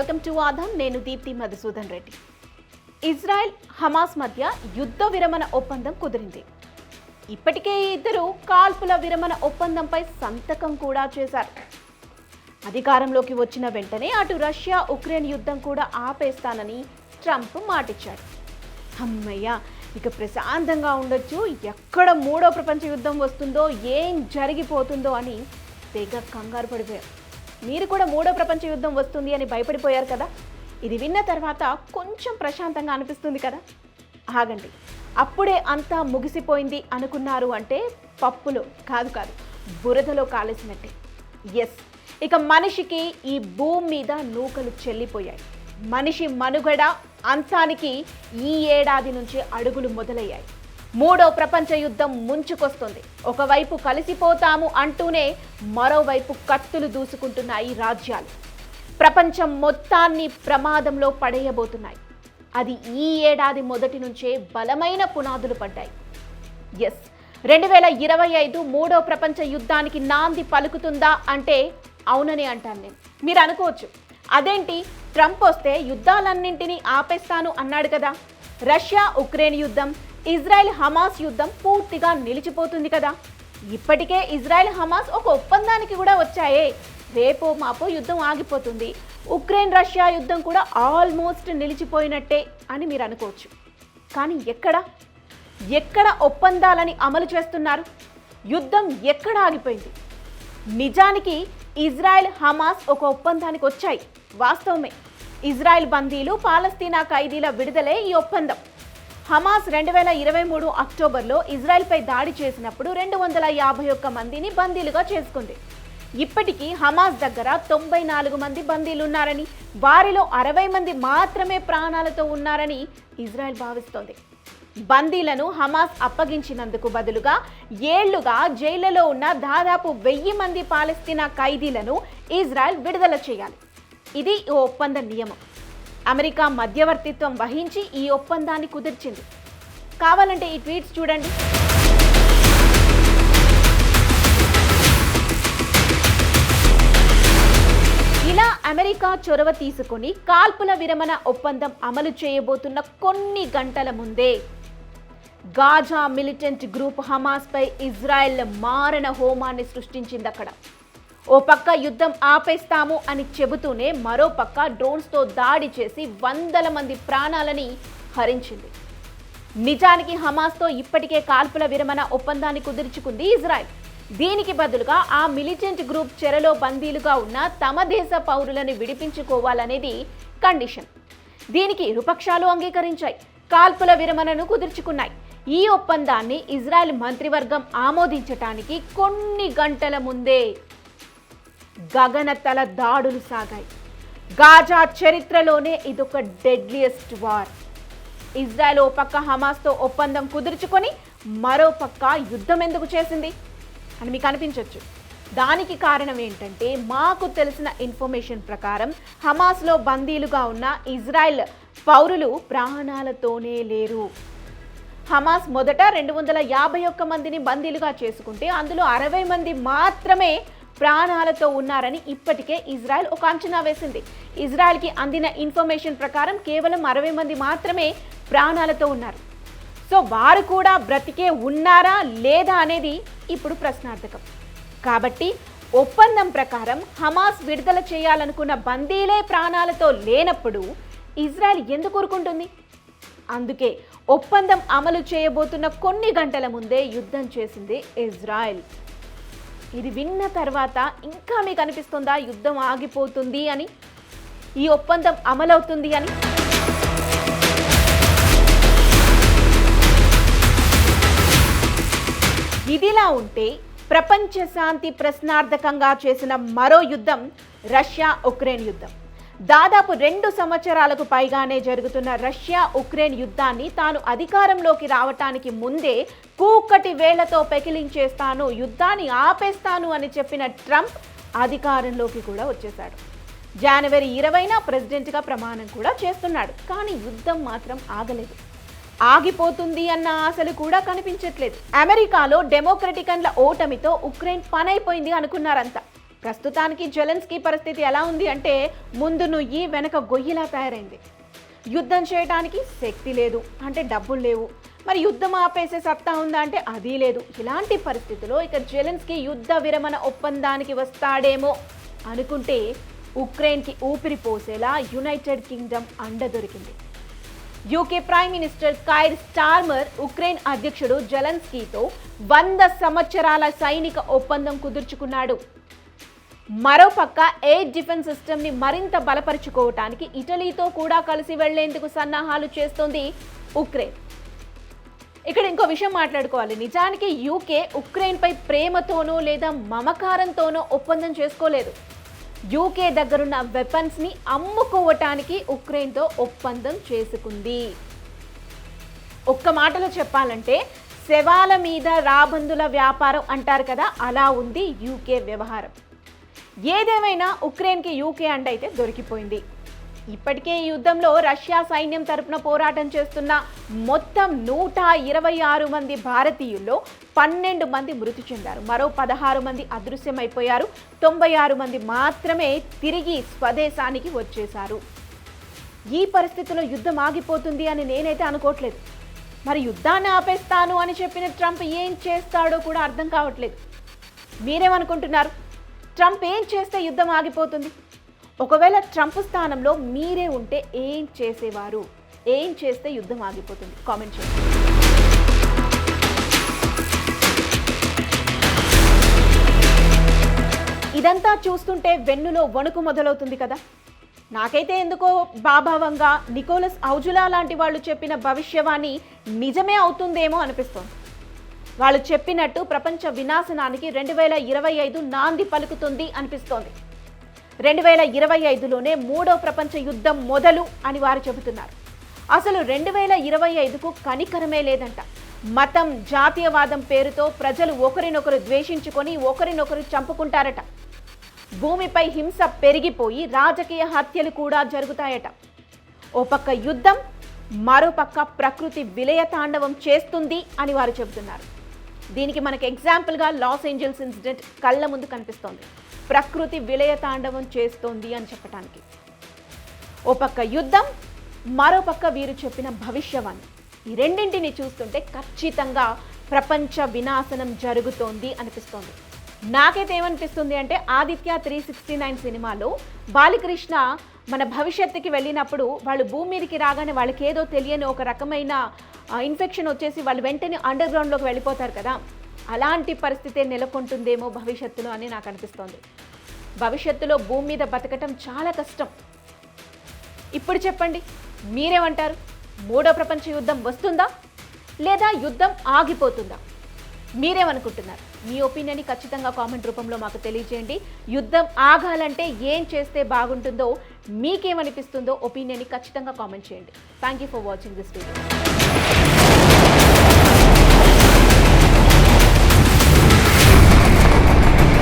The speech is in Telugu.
Welcome to Aadhan. నేను దీప్తి మధుసూదన్ రెడ్డి. ఇజ్రాయెల్ హమాస్ మధ్య యుద్ధ విరమణ ఒప్పందం కుదిరింది. ఇప్పటికే ఈ ఇద్దరు కాల్పుల విరమణ ఒప్పందంపై సంతకం కూడా చేశారు. అధికారంలోకి వచ్చిన వెంటనే అటు రష్యా ఉక్రెయిన్ యుద్ధం కూడా ఆపేస్తానని ట్రంప్ మాటిచ్చాడు. అమ్మయ్య ఇక ప్రశాంతంగా ఉండొచ్చు. ఎక్కడ మూడో ప్రపంచ యుద్ధం వస్తుందో ఏం జరిగిపోతుందో అని తెగ కంగారు పడిపోయారు మీరు కూడా మూడో ప్రపంచ యుద్ధం వస్తుంది అని భయపడిపోయారు కదా. ఇది విన్న తర్వాత కొంచెం ప్రశాంతంగా అనిపిస్తుంది కదా. ఆగండి. అప్పుడే అంతా ముగిసిపోయింది అనుకున్నారు అంటే పప్పులో కాదు కాదు బురదలో కాలేసినట్టే. ఎస్ ఇక మనిషికి ఈ భూమి మీద నూకలు చెల్లిపోయాయి. మనిషి మనుగడ అంశానికి ఈ ఏడాది నుంచి అడుగులు మొదలయ్యాయి. మూడో ప్రపంచ యుద్ధం ముంచుకొస్తుంది. ఒకవైపు కలిసిపోతాము అంటూనే మరోవైపు కత్తులు దూసుకుంటున్నాయి రాజ్యాలు. ప్రపంచం మొత్తాన్ని ప్రమాదంలో పడేయబోతున్నాయి. అది ఈ ఏడాది మొదటి నుంచే బలమైన పునాదులు పడ్డాయి. ఎస్ రెండు వేల ఇరవై ఐదు మూడో ప్రపంచ యుద్ధానికి నాంది పలుకుతుందా అంటే అవునని అంటాను నేను. మీరు అనుకోవచ్చు అదేంటి? ట్రంప్ వస్తే యుద్ధాలన్నింటినీ ఆపేస్తాను అన్నాడు కదా. రష్యా ఉక్రెయిన్ యుద్ధం ఇజ్రాయెల్ హమాస్ యుద్ధం పూర్తిగా నిలిచిపోతుంది కదా. ఇప్పటికే ఇజ్రాయెల్ హమాస్ ఒక ఒప్పందానికి కూడా వచ్చాయే. రేపో మాపో యుద్ధం ఆగిపోతుంది. ఉక్రెయిన్ రష్యా యుద్ధం కూడా ఆల్మోస్ట్ నిలిచిపోయినట్టే అని మీరు అనుకోవచ్చు. కానీ ఎక్కడ? ఎక్కడ ఒప్పందాలని అమలు చేస్తున్నారు? యుద్ధం ఎక్కడ ఆగిపోయింది? నిజానికి ఇజ్రాయెల్ హమాస్ ఒక ఒప్పందానికి వచ్చాయి. వాస్తవమే. ఇజ్రాయెల్ బందీలు పాలస్తీనా ఖైదీల విడుదలే ఈ ఒప్పందం. హమాస్ రెండు వేల ఇరవై మూడు అక్టోబర్లో ఇజ్రాయెల్పై దాడి చేసినప్పుడు రెండు వందల యాభై ఒక్క మందిని బందీలుగా చేసుకుంది. ఇప్పటికీ హమాస్ దగ్గర తొంభై నాలుగు మంది బందీలు ఉన్నారని వారిలో అరవై మంది మాత్రమే ప్రాణాలతో ఉన్నారని ఇజ్రాయెల్ భావిస్తోంది. బందీలను హమాస్ అప్పగించినందుకు బదులుగా ఏళ్ళుగా జైళ్ళలో ఉన్న దాదాపు వెయ్యి మంది పాలస్తీనా ఖైదీలను ఇజ్రాయెల్ విడుదల చేయాలి. ఇది ఈ ఒప్పంద నియమం. అమెరికా మధ్యవర్తిత్వం వహించి ఈ ఒప్పందాన్ని కుదిర్చింది. కావాలంటే ఈ ట్వీట్స్ చూడండి. ఇలా అమెరికా చొరవ తీసుకుని కాల్పుల విరమణ ఒప్పందం అమలు చేయబోతున్న కొన్ని గంటల ముందే గాజా మిలిటెంట్ గ్రూప్ హమాస్పై ఇజ్రాయెల్ మారణ హోమాన్ని సృష్టించింది అక్కడ ఓ పక్క యుద్ధం ఆపేస్తాము అని చెబుతూనే మరో పక్క డ్రోన్స్తో దాడి చేసి వందల మంది ప్రాణాలని హరించింది. నిజానికి హమాస్తో ఇప్పటికే కాల్పుల విరమణ ఒప్పందాన్ని కుదుర్చుకుంది ఇజ్రాయెల్. దీనికి బదులుగా ఆ మిలిటెంట్ గ్రూప్ చెరలో బందీలుగా ఉన్న తమ దేశ పౌరులను విడిపించుకోవాలనేది కండిషన్. దీనికి ఇరుపక్షాలు అంగీకరించాయి. కాల్పుల విరమణను కుదుర్చుకున్నాయి. ఈ ఒప్పందాన్ని ఇజ్రాయెల్ మంత్రివర్గం ఆమోదించటానికి కొన్ని గంటల ముందే గగనతల దాడులు సాగాయి. గాజా చరిత్రలోనే ఇదొక డెడ్లియెస్ట్ వార్ ఇజ్రాయెల్ ఓ పక్క హమాస్తో ఒప్పందం కుదుర్చుకొని మరో పక్క యుద్ధం ఎందుకు చేసింది? అని మీకు అనిపించవచ్చు దానికి కారణం ఏంటంటే మాకు తెలిసిన ఇన్ఫర్మేషన్ ప్రకారం హమాస్లో బందీలుగా ఉన్న ఇజ్రాయెల్ పౌరులు ప్రాణాలతోనే లేరు. హమాస్ మొదట రెండు వందల యాభై ఒక్క మందిని బందీలుగా చేసుకుంటే అందులో అరవై మంది మాత్రమే ప్రాణాలతో ఉన్నారని ఇప్పటికే ఇజ్రాయెల్ ఒక అంచనా వేసింది. ఇజ్రాయెల్కి అందిన ఇన్ఫర్మేషన్ ప్రకారం కేవలం అరవై మంది మాత్రమే ప్రాణాలతో ఉన్నారు. సో వారు కూడా బ్రతికే ఉన్నారా లేదా అనేది ఇప్పుడు ప్రశ్నార్థకం. కాబట్టి ఒప్పందం ప్రకారం హమాస్ విడుదల చేయాలనుకున్న బందీలే ప్రాణాలతో లేనప్పుడు ఇజ్రాయెల్ ఎందుకు ఊరుకుంటుంది? అందుకే ఒప్పందం అమలు చేయబోతున్న కొన్ని గంటల ముందే యుద్ధం చేసింది ఇజ్రాయెల్. ఇది విన్న తర్వాత ఇంకా మీకు అనిపిస్తుందా? యుద్ధం ఆగిపోతుంది అని? ఈ ఒప్పందం అమలవుతుంది అని? ఇదిలా ఉంటే ప్రపంచ శాంతి ప్రశ్నార్థకంగా చేసిన మరో యుద్ధం రష్యా ఉక్రెయిన్ యుద్ధం. దాదాపు రెండు సంవత్సరాలకు పైగానే జరుగుతున్న రష్యా ఉక్రెయిన్ యుద్ధాన్ని తాను అధికారంలోకి రావటానికి ముందే కూకటి వేళ్ళతో పెకిలించేస్తాను యుద్ధాన్ని ఆపేస్తాను అని చెప్పిన ట్రంప్ అధికారంలోకి కూడా వచ్చేశాడు. జనవరి ఇరవైన ప్రెసిడెంట్గా ప్రమాణం కూడా చేస్తున్నాడు. కానీ యుద్ధం మాత్రం ఆగలేదు. ఆగిపోతుంది అన్న ఆశలు కూడా కనిపించట్లేదు. అమెరికాలో డెమోక్రటికన్ల ఓటమితో ఉక్రెయిన్ పనైపోయింది అనుకున్నారంతా. ప్రస్తుతానికి జెలెన్స్కీ పరిస్థితి ఎలా ఉంది అంటే ముందు నుయ్యి వెనక గొయ్యిలా తయారైంది. యుద్ధం చేయడానికి శక్తి లేదు అంటే డబ్బులు లేవు. మరి యుద్ధం ఆపేసే సత్తా ఉందా అంటే అది లేదు. ఇలాంటి పరిస్థితిలో ఇక జెలెన్స్కీ యుద్ధ విరమణ ఒప్పందానికి వస్తాడేమో అనుకుంటే ఉక్రెయిన్కి ఊపిరి పోసేలా యునైటెడ్ కింగ్డమ్ అండ దొరికింది. UK prime minister Keir Starmer Ukraine అధ్యక్షుడు జెలెన్స్కీతో వంద సంవత్సరాల సైనిక ఒప్పందం కుదుర్చుకున్నాడు. మరోపక్క ఎయిర్ డిఫెన్స్ సిస్టమ్ని మరింత బలపరుచుకోవటానికి ఇటలీతో కూడా కలిసి వెళ్ళేందుకు సన్నాహాలు చేస్తోంది ఉక్రెయిన్. ఇక్కడ ఇంకో విషయం మాట్లాడుకోవాలి. నిజానికి యూకే ఉక్రెయిన్పై ప్రేమతోనో లేదా మమకారంతోనో ఒప్పందం చేసుకోలేదు. యూకే దగ్గరున్న వెపన్స్ని అమ్ముకోవటానికి ఉక్రెయిన్తో ఒప్పందం చేసుకుంది. ఒక్క మాటలో చెప్పాలంటే శవాల మీద రాబందుల వ్యాపారం అంటారు కదా అలా ఉంది యూకే వ్యవహారం. ఏదేమైనా ఉక్రెయిన్కి యూకే అండ్ అయితే దొరికిపోయింది. ఇప్పటికే ఈ యుద్ధంలో రష్యా సైన్యం తరపున పోరాటం చేస్తున్న మొత్తం నూట ఇరవై ఆరు మంది భారతీయుల్లో పన్నెండు మంది మృతి చెందారు. మరో పదహారు మంది అదృశ్యమైపోయారు. తొంభై ఆరు మంది మాత్రమే తిరిగి స్వదేశానికి వచ్చేశారు. ఈ పరిస్థితిలో యుద్ధం ఆగిపోతుంది అని నేనైతే అనుకోవట్లేదు. మరి యుద్ధాన్ని ఆపేస్తాను అని చెప్పిన ట్రంప్ ఏం చేస్తాడో కూడా అర్థం కావట్లేదు. మీరేమనుకుంటున్నారు? ట్రంప్ ఏం చేస్తే యుద్ధం ఆగిపోతుంది? ఒకవేళ ట్రంప్ స్థానంలో మీరే ఉంటే ఏం చేసేవారు? ఏం చేస్తే యుద్ధం ఆగిపోతుంది? కామెంట్ చేయండి. ఇదంతా చూస్తుంటే వెన్నులో వణుకు మొదలవుతుంది కదా? నాకైతే ఎందుకో బాభావంగా నికోలస్ ఔజులా లాంటి వాళ్ళు చెప్పిన భవిష్యవాణి నిజమే అవుతుందేమో అనిపిస్తోంది. వాళ్ళు చెప్పినట్టు ప్రపంచ వినాశనానికి రెండు వేల ఇరవై ఐదు నాంది పలుకుతుంది అనిపిస్తోంది. రెండు వేల ఇరవై ఐదులోనే మూడో ప్రపంచ యుద్ధం మొదలు అని వారు చెబుతున్నారు. అసలు రెండు వేల ఇరవై ఐదుకు కనికరమే లేదంట. మతం జాతీయవాదం పేరుతో ప్రజలు ఒకరినొకరు ద్వేషించుకొని ఒకరినొకరు చంపుకుంటారట. భూమిపై హింస పెరిగిపోయి రాజకీయ హత్యలు కూడా జరుగుతాయట. ఓ పక్క యుద్ధం మరోపక్క ప్రకృతి విలయతాండవం చేస్తుంది అని వారు చెబుతున్నారు. దీనికి మనకు ఎగ్జాంపుల్గా లాస్ ఏంజల్స్ ఇన్సిడెంట్ కళ్ళ ముందు కనిపిస్తోంది. ప్రకృతి విలయ తాండవం చేస్తోంది అని చెప్పటానికి. ఓ పక్క యుద్ధం మరోపక్క వీరు చెప్పిన భవిష్యవాణి. ఈ రెండింటిని చూస్తుంటే ఖచ్చితంగా ప్రపంచ వినాశనం జరుగుతోంది అనిపిస్తోంది. నాకైతే ఏమనిపిస్తుంది అంటే ఆదిత్య త్రీ సిక్స్టీ నైన్ సినిమాలో బాలకృష్ణ మన భవిష్యత్తుకి వెళ్ళినప్పుడు వాళ్ళు భూమి మీదకి రాగానే వాళ్ళకి ఏదో తెలియని ఒక రకమైన ఇన్ఫెక్షన్ వచ్చేసి వాళ్ళు వెంటనే అండర్ గ్రౌండ్లోకి వెళ్ళిపోతారు కదా. అలాంటి పరిస్థితే నెలకొంటుందేమో భవిష్యత్తులో అని నాకు అనిపిస్తోంది. భవిష్యత్తులో భూమి మీద బతకటం చాలా కష్టం. ఇప్పుడు చెప్పండి మీరేమంటారు? మూడో ప్రపంచ యుద్ధం వస్తుందా? లేదా యుద్ధం ఆగిపోతుందా? మీరేమనుకుంటున్నారు? మీ ఒపీనియన్ని ఖచ్చితంగా కామెంట్ రూపంలో మాకు తెలియజేయండి. యుద్ధం ఆగాలంటే ఏం చేస్తే బాగుంటుందో మీకేమనిపిస్తుందో ఒపీనియన్ని ఖచ్చితంగా కామెంట్ చేయండి. Thank you for watching this video